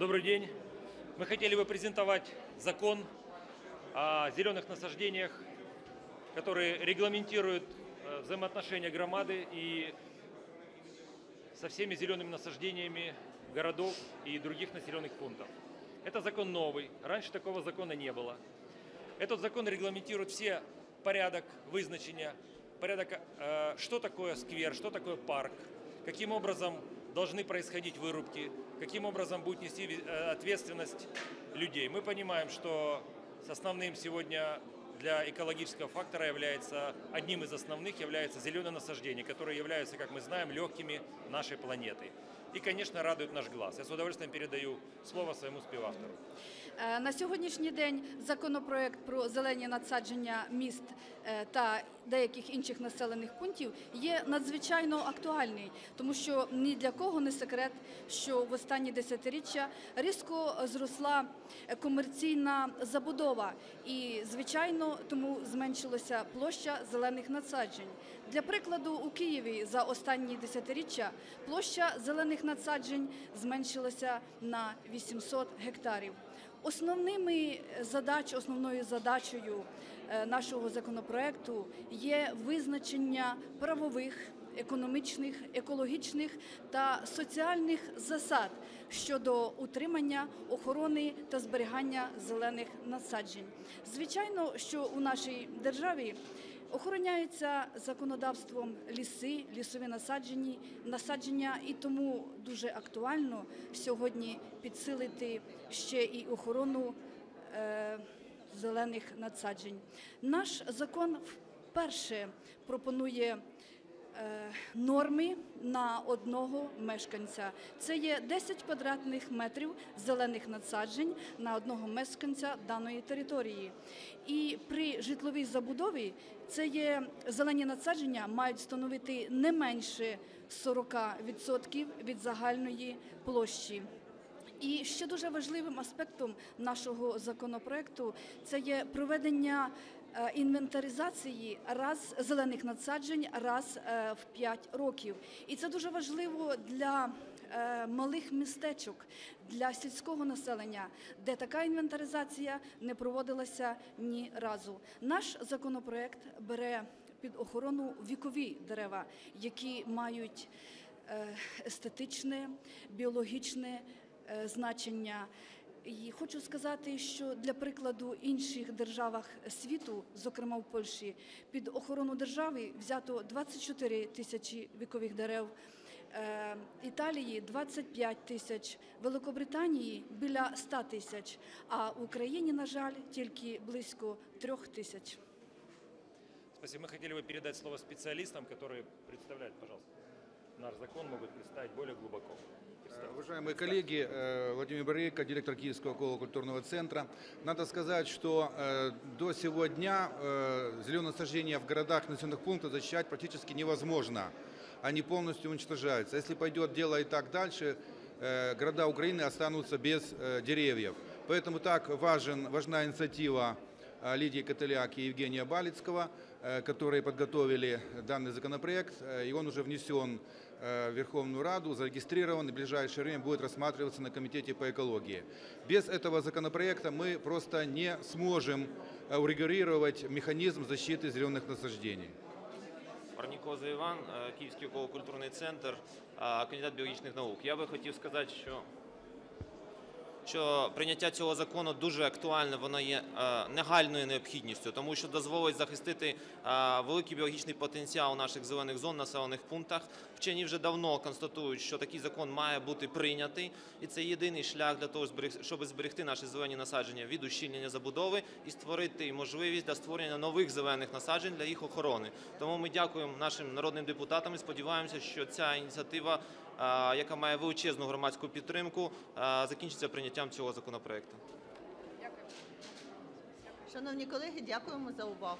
Добрый день. Мы хотели бы презентовать закон о зеленых насаждениях, который регламентирует э, взаимоотношения громады и со всеми зелеными насаждениями городов и других населенных пунктов. Это закон новый, раньше такого закона не было. Этот закон регламентирует все порядок вызначения, порядок, э, что такое сквер, что такое парк, каким образом должны происходить вырубки, каким образом будет нести э, ответственность людей. Мы понимаем, что основным сегодня для экологического фактора является, одним из основных является зеленое насаждение, которые являются, как мы знаем, легкими нашей планеты. И, конечно, радует наш глаз. Я с удовольствием передаю слово своему співавтору. Е, На сьогоднішній день законопроект про зелені надсадження міст е, та деяких інших населених пунктів є надзвичайно актуальний, тому що ні для кого не секрет, що в останні десятиріччя різко зросла комерційна забудова, і звичайно тому зменшилася площа зелених насаджень. Для прикладу, у Києві за останні десятиріччя площа зелених насаджень зменшилася на 800 гектарів. Основними задач, основною задачею е, нашого законопроекту є визначення правових, економічних, екологічних та соціальних засад щодо утримання, охорони та зберігання зелених насаджень. Звичайно, що у нашій державі Охороняються законодавством ліси, лісові насадження, насадження, і тому дуже актуально сьогодні підсилити ще і охорону е, зелених насаджень. Наш закон вперше пропонує норми на одного мешканця. Це є 10 квадратних метрів зелених надсаджень на одного мешканця даної території. І при житловій забудові це є зелені надсадження мають становити не менше 40% від загальної площі. І ще дуже важливим аспектом нашого законопроекту це є проведення е, інвентаризації раз зелених насаджень раз е, в 5 років. І це дуже важливо для е, малих містечок, для сільського населення, де така інвентаризація не проводилася ні разу. Наш законопроект бере під охорону вікові дерева, які мають естетичне, біологічне значення. І хочу сказати, що для прикладу інших державах світу, зокрема в Польщі, під охорону держави взято 24 тисячі вікових дерев. е, Італії 25 тисяч, Великобританії біля 100 тисяч, а в Україні, на жаль, тільки близько трьох тисяч. Спасибо. Мы хотели бы передать слово специалистам, которые представляют, пожалуйста, Наш закон, могут представить более глубоко. Представьте. Уважаемые коллеги, э, Владимир Барейко, директор Киевского около-культурного центра. Надо сказать, что э, до сего дня э, зеленые насаждения в городах, населенных пунктах защищать практически невозможно. Они полностью уничтожаются. Если пойдет дело и так дальше, э, города Украины останутся без э, деревьев. Поэтому так важен, важна инициатива э, Лидии Котеляк и Евгения Балицкого, э, которые подготовили данный законопроект, э, и он уже внесен э, в Верховную Раду, зарегистрирован и в ближайшее время будет рассматриваться на Комитете по экологии. Без этого законопроекта мы просто не сможем э, урегулировать механизм защиты зеленых насаждений. Парнікоза Іван, е, Київський около-культурний центр, е, кандидат біологічних наук. Я би хотів сказати, що, що прийняття цього закону дуже актуальне, воно є е, негальною необхідністю, тому що дозволить захистити е, великий біологічний потенціал наших зелених зон, населених пунктах. Вчені вже давно констатують, що такий закон має бути прийнятий, і це єдиний шлях для того, щоб зберегти наші зелені насадження від ущільнення забудови і створити можливість для створення нових зелених насаджень для їх охорони. Тому ми дякуємо нашим народним депутатам і сподіваємося, що ця ініціатива, яка має величезну громадську підтримку, е, закінчиться прийняттям цього законопроекту. Шановні колеги, дякуємо за увагу.